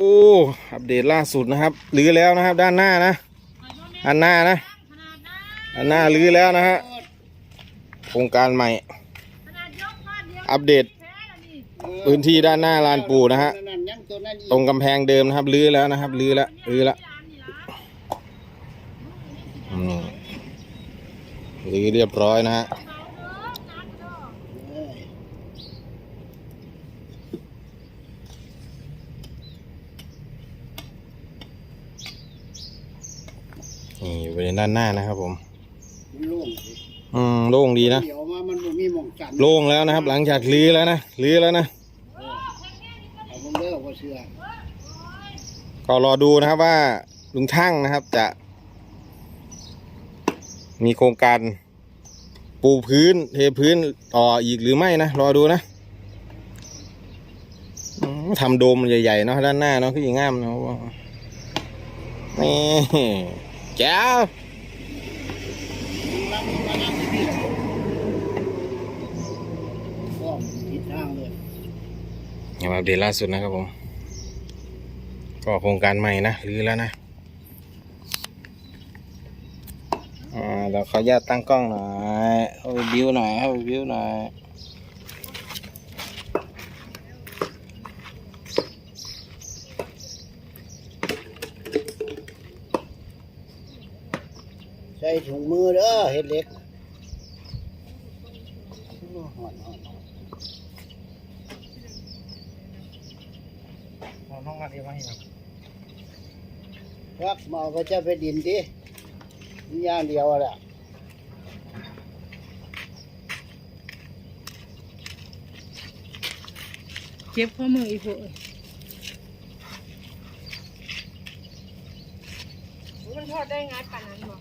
โอ้อัปเดตล่าสุดนะครับรื้อแล้วนะครับ ด้านหน้านะด้านหน้านะด้านหน้ารื้อแล้วนะฮะโครงการใหม่ อัปเดตพื้นที่ด้านหน้าลานปูนะฮะตรงกำแพงเดิมนะครับรื้อแล้วนะครับรื้อแล้วรื้อแล้วรื้อเรียบร้อยนะฮะ นี่อยู่บริเวณด้านหน้านะครับ ผมมันโล่งสิอืมโล่งดีนะเดี๋ยวมามันบ่มีหมองกันโล่งแล้วนะครับ หลังจากรื้อแล้วนะรื้อแล้วนะเออเอาผมเลิกว่าเชื่อก็รอดูนะครับว่าลุงช่างนะครับจะ มีโครงการปูพื้นเทพื้นต่ออีกหรือไม่นะรอดูนะอืมทำโดมใหญ่ๆเนาะด้านหน้าเนาะคืออย่างงามเนาะนี่ แจ๋วมานั่งที่นี่ก็ทิศทางเลยนี่มาอัปเดตล่าสุดนะครับผม ก็โครงการใหม่นะรื้อแล้วนะอ่าเดี๋ยวขออนุญาตตั้งกล้องหน่อยเอาวิวหน่อยเอาวิวหน่อย ถุงมือเด้อเฮ็ดเหล็กโอ้หอนหอนหอนน้องกันดีไหมรักมาก็จะไปดินดินี่อย่างเดียวอะแหละเจ็บข้อมืออีกพวกมันทอดได้ไงป่านนั้นบอก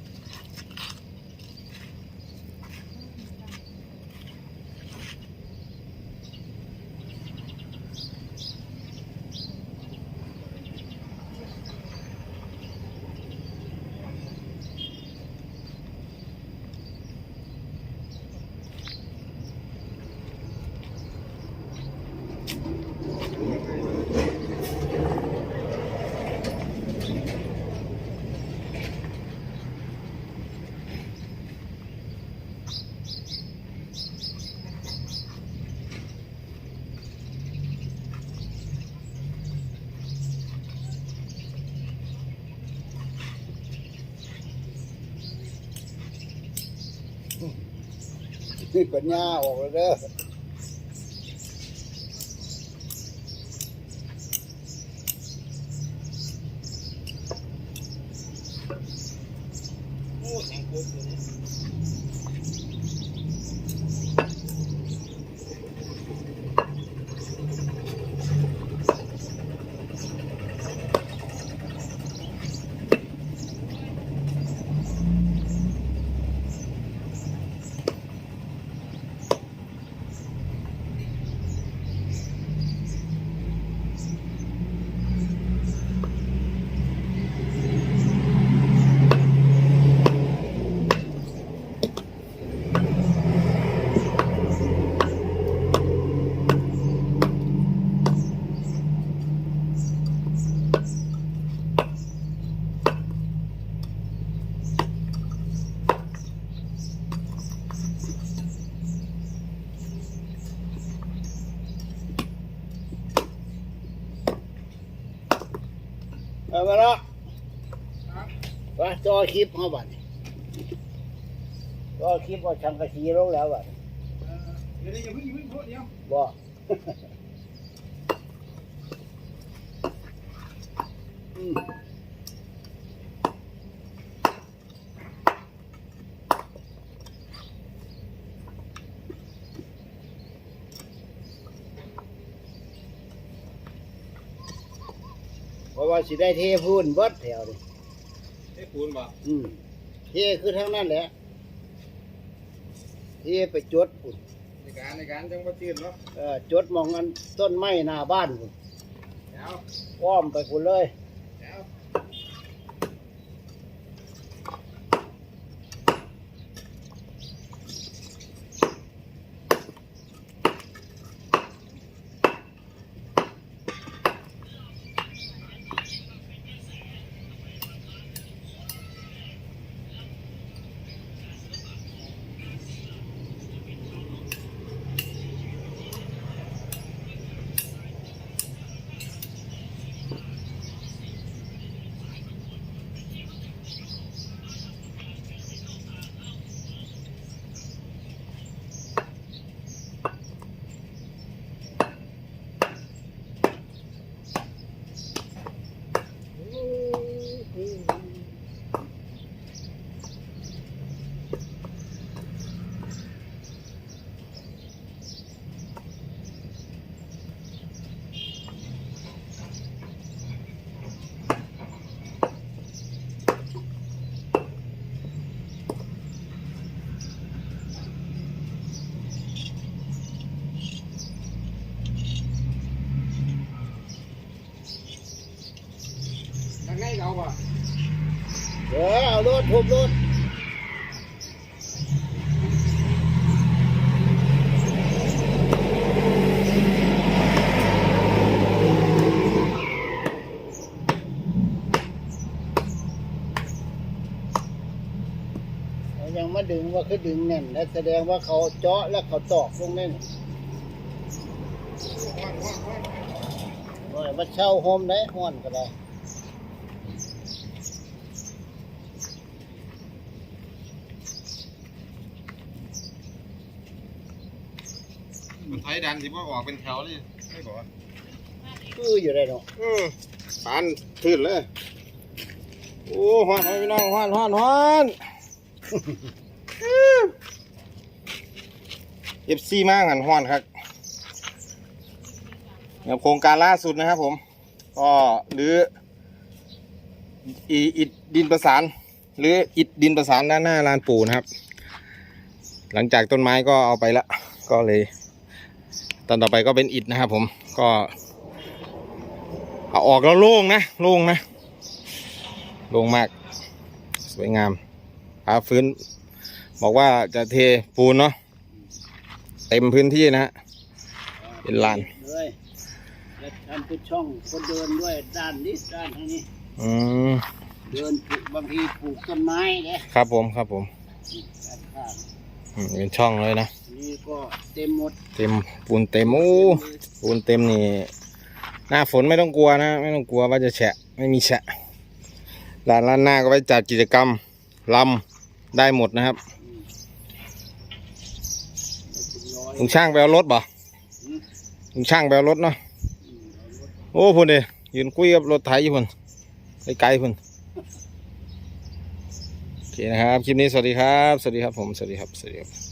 นี่ปัญญาออกแล้วเด้อโอ้แสงโคตรเลย เอามาละไปจอคลิปเขาบัดนี้จอคลิปว่าชังกะสีลงแล้วบัดนี้เดี๋ยวอย่าเพิ่งอย่าเพิ่งโทษเดียวบ่อืมเพราะ ว่าสิได้เทพื้นเบิดแถวนี่ไอ้ปูนบ่อืมเทคือทั้งนั้นแหละเทไปจดปุ่นในการในการจังหวัดจีนเนาะเออจดมองอันต้นไม้หน้าบ้านพุ่นแล้วอ้อมไปพุ่นเลย อเอารถทุบรถเขายังมาดึงว่าคือดึงแน่นและแสดงว่าเขาเจาะแล้วเขาตอกลงแน่นโอ้ยมาเช่าโฮมได้ห้อนก็ได้ มันไทยดันสิว่าออกเป็นแถวเลยไม่บอกว่าคืออยู่ได้เนาะอืมปานขึ้นเลย โอ้ฮอนฮอนพี่น้องฮอนฮอนฮอนเอฟซีมากหันฮอนครับเนี่ยโครงการล่าสุดนะครับผม ก็หรืออีอิดดินประสาน หรืออิดดินประสานด้านหน้าลานปู่นะครับ หลังจากต้นไม้ก็เอาไปละก็เลย ตอนต่อไปก็เป็นอิดนะครับผมก็เอาออกแล้วโล่งนะโล่งนะโล่งมาก สวยงามพาฟื้น บอกว่าจะเทปูนเนาะเต็มพื้นที่นะฮะเป็นลานเลยแล้วทำเป็นช่องคนเดินด้วยด้านนี้ด้านทางนี้อืมเดินปลูกบางทีปลูกต้นไม้เนี่ยครับผมครับผมด้านข้างอืมเป็นช่องเลยนะ นี่ก็เต็มหมดเต็มปูนเต็มโอ้ปูนเต็มนี่หน้าฝนไม่ต้องกลัวนะ ไม่ต้องกลัวว่าจะแฉะไม่มีแฉะลานล้านหน้าก็ไปจัดกิจกรรมลำได้หมดนะครับเป็นร้อยลุงช่างไปเอารถบ่ลุงช่างไปเอารถเนาะโอ้พุ่นเดยืนคุยกับรถไถอยู่พุ่นไกลๆพุ่นโอเคนะครับ คลิปนี้สวัสดีครับ สวัสดีครับผม สวัสดีครับ สวัสดีครับ